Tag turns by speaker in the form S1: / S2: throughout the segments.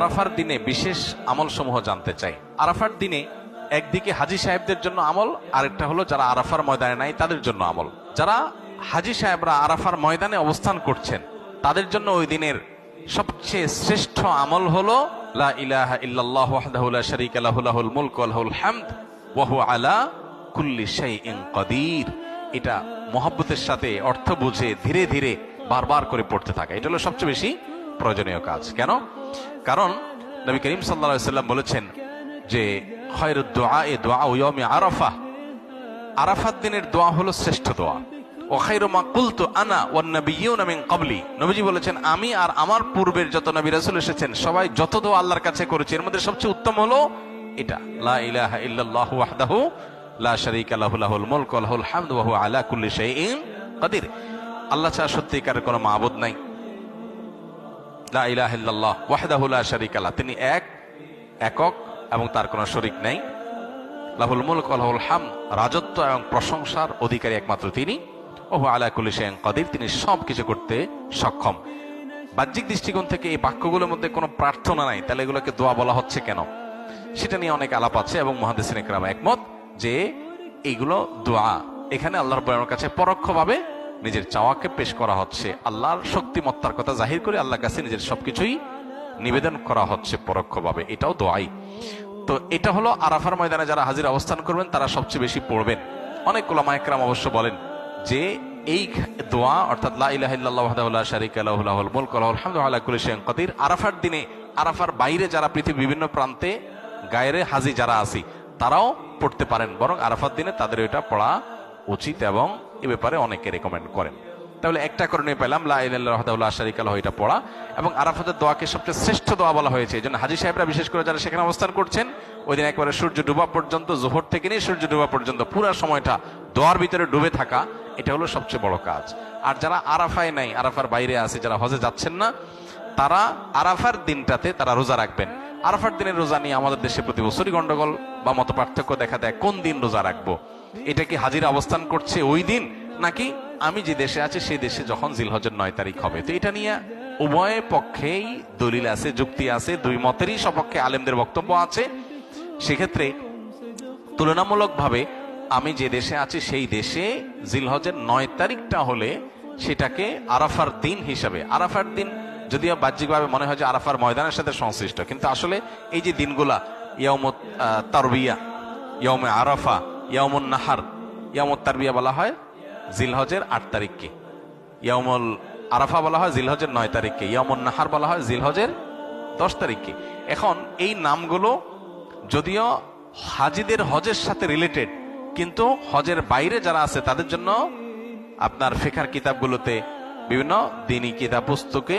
S1: আরাফার দিনে বিশেষ আমল সমূহ জানতে চাই। আরাফার দিনে একদিকে হাজি সাহেবদের জন্য আমল, আরেকটা হলো যারা আরাফার ময়দানে নাই, তাদের জন্য আমল। যারা হাজি সাহেবরা আরাফার ময়দানে অবস্থান করছেন, তাদের জন্য ওই দিনের সবচেয়ে শ্রেষ্ঠ আমল হলো, লা ইলাহা ইল্লাল্লাহ ওয়াহদাহু লা শারীকা লাহু, লাহুল মুলকু ওয়া লাহুল আলা কুল্লি শাইইন কাদির। এটা মহব্বতের সাথে অর্থ বুঝে ধীরে ধীরে বারবার করে পড়তে থাকা। এটা হলো সবচেয়ে বেশি প্রয়োজনীয় কাজ। কেন? কারণ নবী করিম সাল্লা বলেছেন যে আরাফা। আরাফাত দিনের দোয়া হলো শ্রেষ্ঠ দোয়া। ও খাইরমা কুলতু আনা ওয়ান নবিয়ুনা মিন ক্বাবলি। নবীজি বলেছেন, আমি আর আমার পূর্বের যত নবী রাসূল এসেছেন, সবাই যত দোয়া আল্লাহর কাছে করেছে, এর মধ্যে সবচেয়ে উত্তম হলো এটা। লা লা আলা আল্লাহ ছাড়া সত্যিকারের কোনো মাবুদ নাই। তিনি এক, একক, এবং তার কোনো শরিক নাই। লাহুল মুলক ওয়া লাহুল হাম, রাজত্ব এবং প্রশংসার অধিকারী একমাত্র তিনি। ওহু আলা কুল্লি শাইইন কাদির। তিনি সব কিছু করতে সক্ষম। বাহ্যিক দৃষ্টিকোণ থেকে এই বাক্যগুলোর মধ্যে কোনো প্রার্থনা নাই। তাহলে এগুলোকে দোয়া বলা হচ্ছে কেন? সেটা নিয়ে অনেক আলাপ আছে এবং একরাম একমত। যে এইগুলো দোয়া। এখানে আল্লাহর বয়ানের কাছে পরোক্ষভাবে নিজের চাওয়াকে পেশ করা হচ্ছে। আল্লাহর শক্তিমত্তার কথা জাহির করে আল্লাহর কাছে নিজের সবকিছুই নিবেদন করা হচ্ছে পরোক্ষভাবে। এটাও দোয়াই। তো এটা হলো আরাফার ময়দানে যারা হাজির অবস্থান করবেন, তারা সবচেয়ে বেশি পড়বেন। অনেক ওলামা একরাম অবশ্য বলেন যে, এই দোয়া, অর্থাৎ আরাফার দিনে, আরাফার বাইরে যারা পৃথিবীর বিভিন্ন প্রান্তে গায়েরে হাজি যারা আছি তারাও পড়তে পারেন, বরং আরাফার দিনে তাদের ওইটা পড়া উচিত এবং এ ব্যাপারে অনেকে রেকমেন্ড করেন। তাহলে একটা করণীয় পেলাম, লা ইলাহা ইল্লাল্লাহু লা শারীকা লাহু, এটা পড়া। এবং আরাফাতের দোয়াকে সবচেয়ে শ্রেষ্ঠ দোয়া বলা হয়েছে। এই জন্য হাজি সাহেবরা বিশেষ করে যারা সেখানে অবস্থান করছেন, ওই দিন একবারে সূর্য ডুবা পর্যন্ত, জোহর থেকে নিয়ে সূর্য ডুবা পর্যন্ত, পুরো সময়টা দোয়ার ভিতরে ডুবে থাকা, এটা হলো সবচেয়ে বড় কাজ। আর যারা আরাফায় নাই, আরাফার বাইরে আছে, যারা হজে যাচ্ছেন না, তারা আরাফার দিনটাতে তারা রোজা রাখবেন। আরাফার দিনের রোজা নিয়ে আমাদের দেশে প্রতি বছরই গন্ডগোল বা মত পার্থক্য দেখা দেয়। কোন দিন রোজা রাখব? এটা কি হাজির অবস্থান করছে ওই দিন? নাকি আমি যে দেশে আছি, সেই দেশে যখন জিলহজের নয় তারিখ হবে। তো এটা নিয়ে উভয় পক্ষেই দলিল আছে, যুক্তি আছে, দুই মতেরই সপক্ষে আলেমদের বক্তব্য আছে। সেক্ষেত্রে তুলনামূলকভাবে আমি যে দেশে আছি, সেই দেশে জিলহজের নয় তারিখটা হলে সেটাকে আরাফার দিন হিসাবে, আরাফার দিন যদিও বাহ্যিকভাবে মনে হয় যে আরাফার ময়দানের সাথে সংশ্লিষ্ট, কিন্তু আসলে এই যে দিনগুলা ইয়মত তারবিয়া ইয়মে আরাফা ইয়মুন নাহার ইয়মত তারবিয়া বলা হয় জিলহজের আট তারিখকে। ইয়মল আরাফা বলা হয় জিলহজের নয় তারিখকে। ইয়মুন নাহার বলা হয় জিলহজের দশ তারিখকে। এখন এই নামগুলো যদিও হাজিদের হজের সাথে রিলেটেড কিন্তু হজের বাইরে যারা আছে তাদের জন্য আপনার ফেখার কিতাবগুলোতে বিভিন্ন দিনী কিতাব পুস্তকে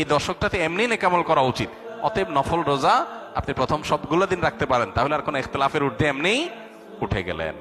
S1: এই দশকটাতে এমনি নেকামল করা উচিত। অতএব নফল রোজা আপনি প্রথম সবগুলো দিন রাখতে পারেন, তাহলে আর কোনো ইখতলাফের উর্ধে এমনি উঠে গেলেন।